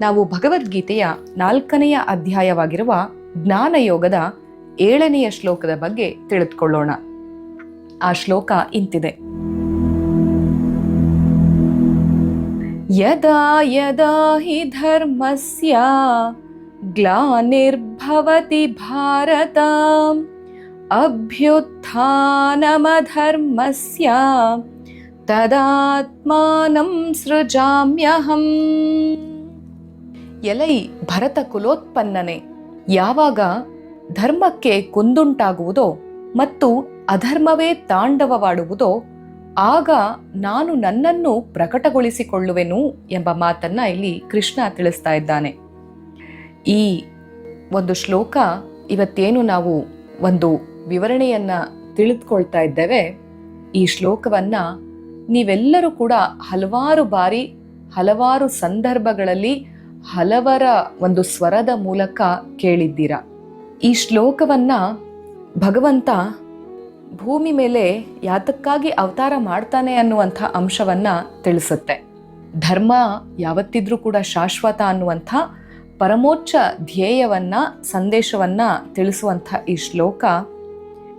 ನಾವು ಭಗವದ್ಗೀತೆಯ ನಾಲ್ಕನೆಯ ಅಧ್ಯಾಯವಾಗಿರುವ ಜ್ಞಾನಯೋಗದ ಏಳನೆಯ ಶ್ಲೋಕದ ಬಗ್ಗೆ ತಿಳಿದುಕೊಳ್ಳೋಣ. ಆ ಶ್ಲೋಕ ಇಂತಿದೆ. ಯದಾ ಯದಾ ಹಿ ಧರ್ಮಸ್ಯ ಗ್ಲಾನಿರ್ಭವತಿ ಭಾರತ ಅಭ್ಯುತ್ಥಾನಮಧರ್ಮಸ್ಯ ತದಾತ್ಮಾನಂ ಸೃಜಾಮ್ಯಹಂ. ಎಲೈ ಭರತ ಕುಲೋತ್ಪನ್ನನೆ. ಯಾವಾಗ ಧರ್ಮಕ್ಕೆ ಕುಂದುಂಟಾಗುವುದೋ ಮತ್ತು ಅಧರ್ಮವೇ ತಾಂಡವವಾಡುವುದೋ, ಆಗ ನಾನು ನನ್ನನ್ನು ಪ್ರಕಟಗೊಳಿಸಿಕೊಳ್ಳುವೆನು ಎಂಬ ಮಾತನ್ನ ಇಲ್ಲಿ ಕೃಷ್ಣ ತಿಳಿಸ್ತಾ ಇದ್ದಾನೆ. ಈ ಒಂದು ಶ್ಲೋಕ ಇವತ್ತೇನು ನಾವು ಒಂದು ವಿವರಣೆಯನ್ನ ತಿಳಿದುಕೊಳ್ತಾ ಇದ್ದೇವೆ. ಈ ಶ್ಲೋಕವನ್ನ ನೀವೆಲ್ಲರೂ ಕೂಡ ಹಲವಾರು ಬಾರಿ, ಹಲವಾರು ಸಂದರ್ಭಗಳಲ್ಲಿ ಹಲವರ ಒಂದು ಸ್ವರದ ಮೂಲಕ ಕೇಳಿದ್ದೀರ. ಈ ಶ್ಲೋಕವನ್ನ ಭಗವಂತ ಭೂಮಿ ಮೇಲೆ ಯಾತಕ್ಕಾಗಿ ಅವತಾರ ಮಾಡ್ತಾನೆ ಅನ್ನುವಂಥ ಅಂಶವನ್ನ ತಿಳಿಸುತ್ತೆ. ಧರ್ಮ ಯಾವತ್ತಿದ್ರೂ ಕೂಡ ಶಾಶ್ವತ ಅನ್ನುವಂಥ ಪರಮೋಚ್ಚ ಧ್ಯೇಯವನ್ನ, ಸಂದೇಶವನ್ನ ತಿಳಿಸುವಂಥ ಈ ಶ್ಲೋಕ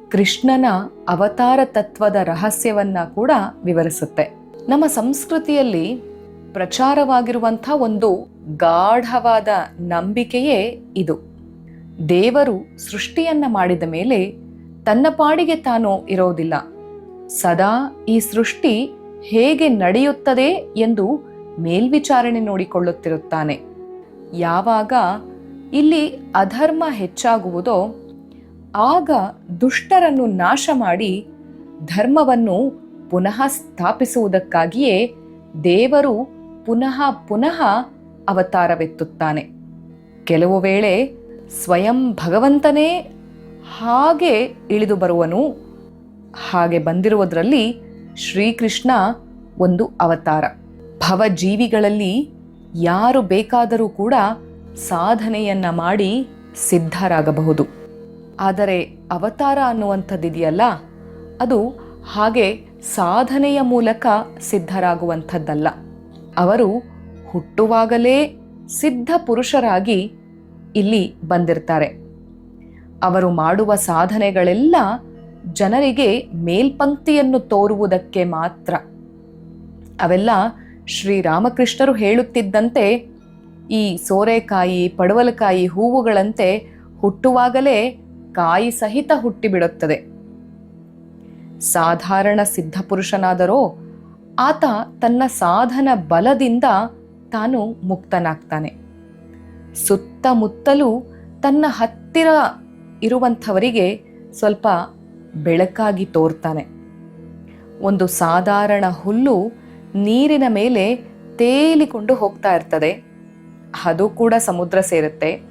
ಕೃಷ್ಣನ ಅವತಾರ ತತ್ವದ ರಹಸ್ಯವನ್ನ ಕೂಡ ವಿವರಿಸುತ್ತೆ. ನಮ್ಮ ಸಂಸ್ಕೃತಿಯಲ್ಲಿ ಪ್ರಚಾರವಾಗಿರುವಂಥ ಒಂದು ಗಾಢವಾದ ನಂಬಿಕೆಯೇ ಇದು. ದೇವರು ಸೃಷ್ಟಿಯನ್ನ ಮಾಡಿದ ಮೇಲೆ ತನ್ನ ಪಾಡಿಗೆ ತಾನು ಇರೋದಿಲ್ಲ. ಸದಾ ಈ ಸೃಷ್ಟಿ ಹೇಗೆ ನಡೆಯುತ್ತದೆ ಎಂದು ಮೇಲ್ವಿಚಾರಣೆ ನೋಡಿಕೊಳ್ಳುತ್ತಿರುತ್ತಾನೆ. ಯಾವಾಗ ಇಲ್ಲಿ ಅಧರ್ಮ ಹೆಚ್ಚಾಗುವುದೋ ಆಗ ದುಷ್ಟರನ್ನು ನಾಶ ಮಾಡಿ ಧರ್ಮವನ್ನು ಪುನಃ ಸ್ಥಾಪಿಸುವುದಕ್ಕಾಗಿಯೇ ದೇವರು ಪುನಃ ಪುನಃ ಅವತಾರವೆತ್ತುತ್ತಾನೆ. ಕೆಲವು ವೇಳೆ ಸ್ವಯಂ ಭಗವಂತನೇ ಹಾಗೆ ಇಳಿದು ಬರುವನು, ಹಾಗೆ ಬಂದಿರುವುದರಲ್ಲಿ ಶ್ರೀಕೃಷ್ಣ ಒಂದು ಅವತಾರ. ಭವಜೀವಿಗಳಲ್ಲಿ ಯಾರು ಬೇಕಾದರೂ ಕೂಡ ಸಾಧನೆಯನ್ನ ಮಾಡಿ ಸಿದ್ಧರಾಗಬಹುದು. ಆದರೆ ಅವತಾರ ಅನ್ನುವಂಥದ್ದಿದೆಯಲ್ಲ, ಅದು ಹಾಗೆ ಸಾಧನೆಯ ಮೂಲಕ ಸಿದ್ಧರಾಗುವಂಥದ್ದಲ್ಲ. ಅವರು ಹುಟ್ಟುವಾಗಲೇ ಸಿದ್ಧ ಪುರುಷರಾಗಿ ಇಲ್ಲಿ ಬಂದಿರ್ತಾರೆ. ಅವರು ಮಾಡುವ ಸಾಧನೆಗಳೆಲ್ಲ ಜನರಿಗೆ ಮೇಲ್ಪಂಕ್ತಿಯನ್ನು ತೋರುವುದಕ್ಕೆ ಮಾತ್ರ. ಅವೆಲ್ಲ ಶ್ರೀರಾಮಕೃಷ್ಣರು ಹೇಳುತ್ತಿದ್ದಂತೆ ಈ ಸೋರೆಕಾಯಿ, ಪಡವಲಕಾಯಿ ಹೂವುಗಳಂತೆ ಹುಟ್ಟುವಾಗಲೇ ಕಾಯಿ ಸಹಿತ ಹುಟ್ಟಿಬಿಡುತ್ತದೆ. ಸಾಧಾರಣ ಸಿದ್ಧಪುರುಷನಾದರೋ ಆತ ತನ್ನ ಸಾಧನ ಬಲದಿಂದ ತಾನು ಮುಕ್ತನಾಗ್ತಾನೆ. ಸುತ್ತಮುತ್ತಲೂ ತನ್ನ ಹತ್ತಿರ ಇರುವಂಥವರಿಗೆ ಸ್ವಲ್ಪ ಬೆಳಕಾಗಿ ತೋರ್ತಾನೆ. ಒಂದು ಸಾಧಾರಣ ಹುಲ್ಲು ನೀರಿನ ಮೇಲೆ ತೇಲಿಕೊಂಡು ಹೋಗ್ತಾ ಇರ್ತದೆ. ಅದು ಕೂಡ ಸಮುದ್ರ ಸೇರುತ್ತೆ.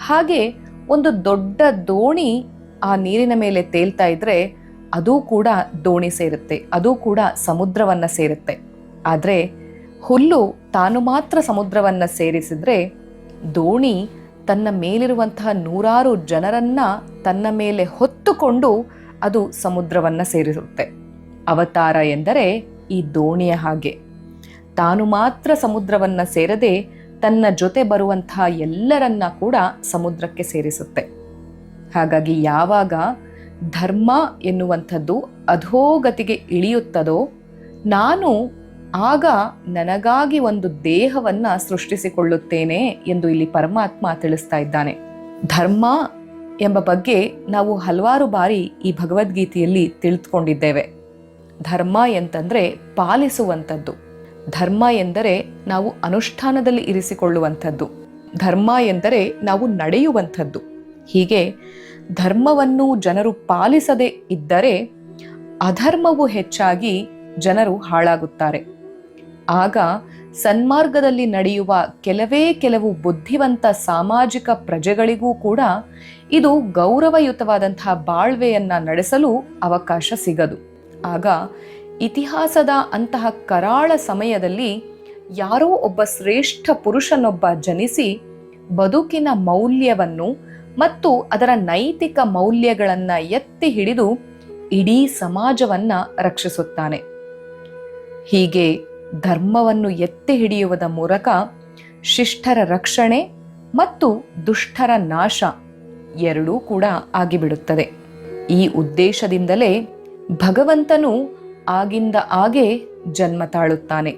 ಹಾಗೆ ಒಂದು ದೊಡ್ಡ ದೋಣಿ ಆ ನೀರಿನ ಮೇಲೆ ತೇಲ್ತಾ ಇದ್ರೆ ಅದು ಕೂಡ ದೋಣಿ ಸೇರುತ್ತೆ, ಅದು ಕೂಡ ಸಮುದ್ರವನ್ನು ಸೇರುತ್ತೆ. ಆದರೆ ಹುಲ್ಲು ತಾನು ಮಾತ್ರ ಸಮುದ್ರವನ್ನು ಸೇರಿಸಿದರೆ ದೋಣಿ ತನ್ನ ಮೇಲಿರುವಂತಹ ನೂರಾರು ಜನರನ್ನು ತನ್ನ ಮೇಲೆ ಹೊತ್ತುಕೊಂಡು ಅದು ಸಮುದ್ರವನ್ನು ಸೇರಿಸುತ್ತೆ ಅವತಾರ ಎಂದರೆ ಈ ದೋಣಿಯ ಹಾಗೆ. ತಾನು ಮಾತ್ರ ಸಮುದ್ರವನ್ನು ಸೇರದೆ ತನ್ನ ಜೊತೆ ಬರುವಂತಹ ಎಲ್ಲರನ್ನ ಕೂಡ ಸಮುದ್ರಕ್ಕೆ ಸೇರಿಸುತ್ತೆ. ಹಾಗಾಗಿ ಯಾವಾಗ ಧರ್ಮ ಎನ್ನುವಂಥದ್ದು ಅಧೋಗತಿಗೆ ಇಳಿಯುತ್ತದೋ, ನಾನು ಆಗ ನನಗಾಗಿ ಒಂದು ದೇಹವನ್ನ ಸೃಷ್ಟಿಸಿಕೊಳ್ಳುತ್ತೇನೆ ಎಂದು ಇಲ್ಲಿ ಪರಮಾತ್ಮ ತಿಳಿಸ್ತಾ ಇದ್ದಾನೆ. ಧರ್ಮ ಎಂಬ ಬಗ್ಗೆ ನಾವು ಹಲವಾರು ಬಾರಿ ಈ ಭಗವದ್ಗೀತೆಯಲ್ಲಿ ತಿಳಿದುಕೊಂಡಿದ್ದೇವೆ. ಧರ್ಮ ಎಂತಂದರೆ ಪಾಲಿಸುವಂಥದ್ದು. ಧರ್ಮ ಎಂದರೆ ನಾವು ಅನುಷ್ಠಾನದಲ್ಲಿ ಇರಿಸಿಕೊಳ್ಳುವಂಥದ್ದು. ಧರ್ಮ ಎಂದರೆ ನಾವು ನಡೆಯುವಂಥದ್ದು. ಹೀಗೆ ಧರ್ಮವನ್ನು ಜನರು ಪಾಲಿಸದೇ ಇದ್ದರೆ ಅಧರ್ಮವು ಹೆಚ್ಚಾಗಿ ಜನರು ಹಾಳಾಗುತ್ತಾರೆ. ಆಗ ಸನ್ಮಾರ್ಗದಲ್ಲಿ ನಡೆಯುವ ಕೆಲವೇ ಕೆಲವು ಬುದ್ಧಿವಂತ ಸಾಮಾಜಿಕ ಪ್ರಜೆಗಳಿಗೂ ಕೂಡ ಇದು ಗೌರವಯುತವಾದಂತಹ ಬಾಳ್ವೆಯನ್ನ ನಡೆಸಲು ಅವಕಾಶ ಸಿಗದು. ಆಗ ಇತಿಹಾಸದ ಅಂತಹ ಕರಾಳ ಸಮಯದಲ್ಲಿ ಯಾರೋ ಒಬ್ಬ ಶ್ರೇಷ್ಠ ಪುರುಷನೊಬ್ಬ ಜನಿಸಿ ಬದುಕಿನ ಮೌಲ್ಯವನ್ನು ಮತ್ತು ಅದರ ನೈತಿಕ ಮೌಲ್ಯಗಳನ್ನ ಎತ್ತಿ ಹಿಡಿದು ಇಡೀ ಸಮಾಜವನ್ನ ರಕ್ಷಿಸುತ್ತಾನೆ. ಹೀಗೆ ಧರ್ಮವನ್ನು ಎತ್ತಿ ಹಿಡಿಯುವುದ ಮೂಲಕ ಶಿಷ್ಟರ ರಕ್ಷಣೆ ಮತ್ತು ದುಷ್ಟರ ನಾಶ ಎರಡೂ ಕೂಡ ಆಗಿಬಿಡುತ್ತದೆ. ಈ ಉದ್ದೇಶದಿಂದಲೇ ಭಗವಂತನು ಆಗಿಂದ ಆಗೆ ಜನ್ಮ ತಾಳುತ್ತಾನೆ.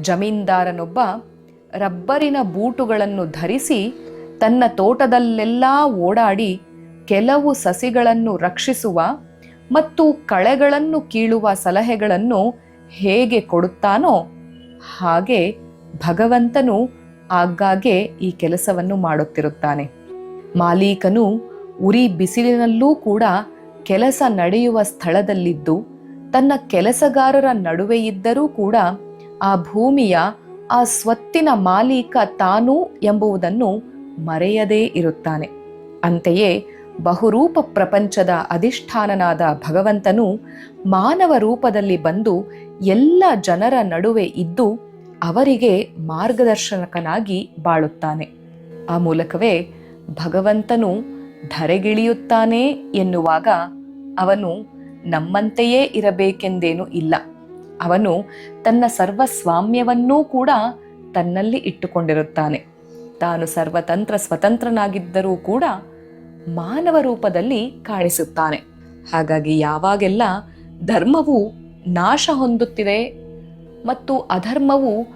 ಜಮೀನ್ದಾರನೊಬ್ಬ ರಬ್ಬರಿನ ಬೂಟುಗಳನ್ನು ಧರಿಸಿ ತನ್ನ ತೋಟದಲ್ಲೆಲ್ಲ ಓಡಾಡಿ ಕೆಲವು ಸಸಿಗಳನ್ನು ರಕ್ಷಿಸುವ ಮತ್ತು ಕಳೆಗಳನ್ನು ಕೀಳುವ ಸಲಹೆಗಳನ್ನು ಹೇಗೆ ಕೊಡುತ್ತಾನೋ ಹಾಗೆ ಭಗವಂತನು ಆಗಾಗ್ಗೆ ಈ ಕೆಲಸವನ್ನು ಮಾಡುತ್ತಿರುತ್ತಾನೆ. ಮಾಲೀಕನು ಉರಿ ಬಿಸಿಲಿನಲ್ಲೂ ಕೂಡ ಕೆಲಸ ನಡೆಯುವ ಸ್ಥಳದಲ್ಲಿದ್ದು, ತನ್ನ ಕೆಲಸಗಾರರ ನಡುವೆ ಇದ್ದರೂ ಕೂಡ ಆ ಭೂಮಿಯ, ಆ ಸ್ವತ್ತಿನ ಮಾಲೀಕ ತಾನು ಎಂಬುದನ್ನು ಮರೆಯದೇ ಇರುತ್ತಾನೆ. ಅಂತೆಯೇ ಬಹುರೂಪ ಪ್ರಪಂಚದ ಅಧಿಷ್ಠಾನನಾದ ಭಗವಂತನು ಮಾನವ ರೂಪದಲ್ಲಿ ಬಂದು ಎಲ್ಲ ಜನರ ನಡುವೆ ಇದ್ದು ಅವರಿಗೆ ಮಾರ್ಗದರ್ಶನಕನಾಗಿ ಬಾಳುತ್ತಾನೆ. ಆ ಮೂಲಕವೇ ಭಗವಂತನು ಧರೆಗಿಳಿಯುತ್ತಾನೆ ಎನ್ನುವಾಗ ಅವನು ನಮ್ಮಂತೆಯೇ ಇರಬೇಕೆಂದೇನೂ ಇಲ್ಲ. ಅವನು ತನ್ನ ಸರ್ವಸ್ವಾಮ್ಯವನ್ನೂ ಕೂಡ ತನ್ನಲ್ಲಿ ಇಟ್ಟುಕೊಂಡಿರುತ್ತಾನೆ. ತಾನು ಸರ್ವತಂತ್ರ ಸ್ವತಂತ್ರನಾಗಿದ್ದರೂ ಕೂಡ ಮಾನವ ರೂಪದಲ್ಲಿ ಕಾಣಿಸುತ್ತಾನೆ. ಹಾಗಾಗಿ ಯಾವಾಗೆಲ್ಲ ಧರ್ಮವು ನಾಶ ಹೊಂದುತ್ತಿದೆ ಮತ್ತು ಅಧರ್ಮವು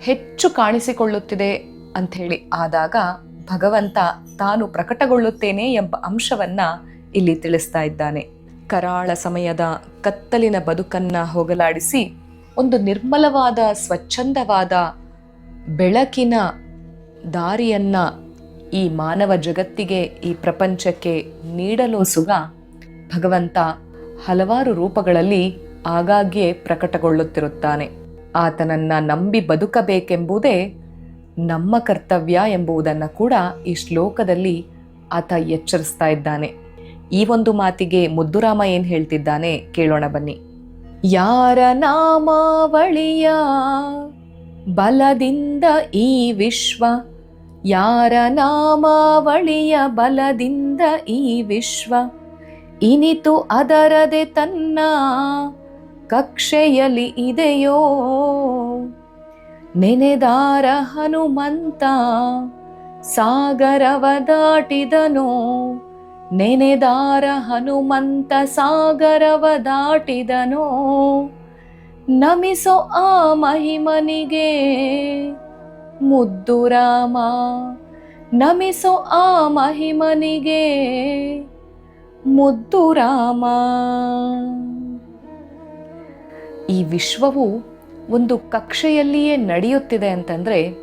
ಹೆಚ್ಚು ಕಾಣಿಸಿಕೊಳ್ಳುತ್ತಿದೆ ಅಂಥೇಳಿ ಆದಾಗ ಭಗವಂತ ತಾನು ಪ್ರಕಟಗೊಳ್ಳುತ್ತೇನೆ ಎಂಬ ಅಂಶವನ್ನ ಇಲ್ಲಿ ತಿಳಿಸ್ತಾ ಇದ್ದಾನೆ. ಕರಾಳ ಸಮಯದ ಕತ್ತಲಿನ ಬದುಕನ್ನ ಹೋಗಲಾಡಿಸಿ ಒಂದು ನಿರ್ಮಲವಾದ, ಸ್ವಚ್ಛಂದವಾದ ಬೆಳಕಿನ ದಾರಿಯನ್ನ ಈ ಮಾನವ ಜಗತ್ತಿಗೆ, ಈ ಪ್ರಪಂಚಕ್ಕೆ ನೀಡಲು ಸುಗ, ಭಗವಂತ ಹಲವಾರು ರೂಪಗಳಲ್ಲಿ ಆಗಾಗ್ಗೆ ಪ್ರಕಟಗೊಳ್ಳುತ್ತಿರುತ್ತಾನೆ. ಆತನನ್ನ ನಂಬಿ ಬದುಕಬೇಕೆಂಬುದೇ ನಮ್ಮ ಕರ್ತವ್ಯ ಎಂಬುದನ್ನು ಕೂಡ ಈ ಶ್ಲೋಕದಲ್ಲಿ ಆತ ಎಚ್ಚರಿಸ್ತಾ ಇದ್ದಾನೆ. ಈ ಒಂದು ಮಾತಿಗೆ ಮುದ್ದುರಾಮ ಏನು ಹೇಳ್ತಿದ್ದಾನೆ ಕೇಳೋಣ ಬನ್ನಿ. ಯಾರ ನಾಮಾವಳಿಯ ಬಲದಿಂದ ಈ ವಿಶ್ವ ಯಾರ ನಾಮಾವಳಿಯ ಬಲದಿಂದ ಈ ವಿಶ್ವ ಇನಿತು ಅದರದೆ ತನ್ನ ಕಕ್ಷೆಯಲ್ಲಿ ಇದೆಯೋ? ನೆನೆದಾರ ಹನುಮಂತ, ಸಾಗರವ ದಾಟಿದನೋ. ನೆನೆದಾರ ಹನುಮಂತ, ಸಾಗರವ ದಾಟಿದನೋ. ನಮಿಸೋ ಆ ಮಹಿಮನಿಗೆ ಮುದ್ದು ರಾಮ, ನಮಿಸೋ ಆ ಮಹಿಮನಿಗೆ. ಮುದ್ದು ರಾಮ. ಈ ವಿಶ್ವವು ಒಂದು ಕಕ್ಷೆಯಲ್ಲಿಯೇ ನಡೆಯುತ್ತಿದೆ ಅಂತಂದರೆ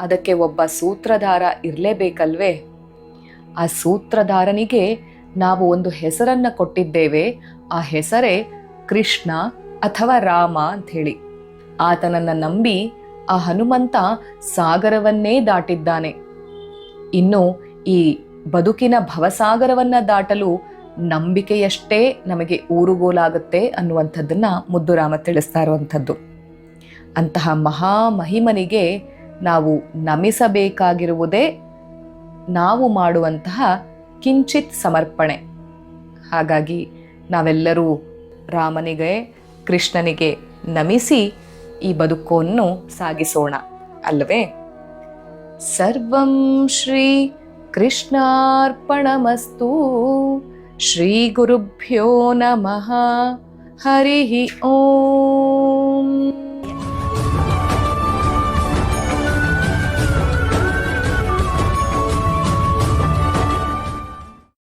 ಅದಕ್ಕೆ ಒಬ್ಬ ಸೂತ್ರಧಾರ ಇರಲೇಬೇಕಲ್ವೇ? ಆ ಸೂತ್ರಧಾರನಿಗೆ ನಾವು ಒಂದು ಹೆಸರನ್ನು ಕೊಟ್ಟಿದ್ದೇವೆ. ಆ ಹೆಸರೇ ಕೃಷ್ಣ ಅಥವಾ ರಾಮ ಅಂತ ಹೇಳಿ ಆತನನ್ನ ನಂಬಿ ಆ ಹನುಮಂತ ಸಾಗರವನ್ನೇ ದಾಟಿದ್ದಾನೆ. ಇನ್ನು ಈ ಬದುಕಿನ ಭವಸಾಗರವನ್ನ ದಾಟಲು ನಂಬಿಕೆಯಷ್ಟೇ ನಮಗೆ ಊರುಗೋಲಾಗುತ್ತೆ ಅನ್ನುವಂಥದ್ದನ್ನ ಮುದ್ದುರಾಮ ತಿಳಿಸ್ತಾ ಇರುವಂಥದ್ದು. ಅಂತಹ ಮಹಾ ಮಹಿಮನಿಗೆ ನಾವು ನಮಿಸಬೇಕಾಗಿರುವುದೇ ನಾವು ಮಾಡುವಂತಹ ಕಿಂಚಿತ್ ಸಮರ್ಪಣೆ. ಹಾಗಾಗಿ ನಾವೆಲ್ಲರೂ ರಾಮನಿಗೆ, ಕೃಷ್ಣನಿಗೆ ನಮಿಸಿ ಈ ಬದುಕನ್ನು ಸಾಗಿಸೋಣ ಅಲ್ಲವೇ? ಸರ್ವಂ ಶ್ರೀ ಕೃಷ್ಣಾರ್ಪಣಮಸ್ತು. ಶ್ರೀ ಗುರುಭ್ಯೋ ನಮಃ. ಹರಿ ಓಂ.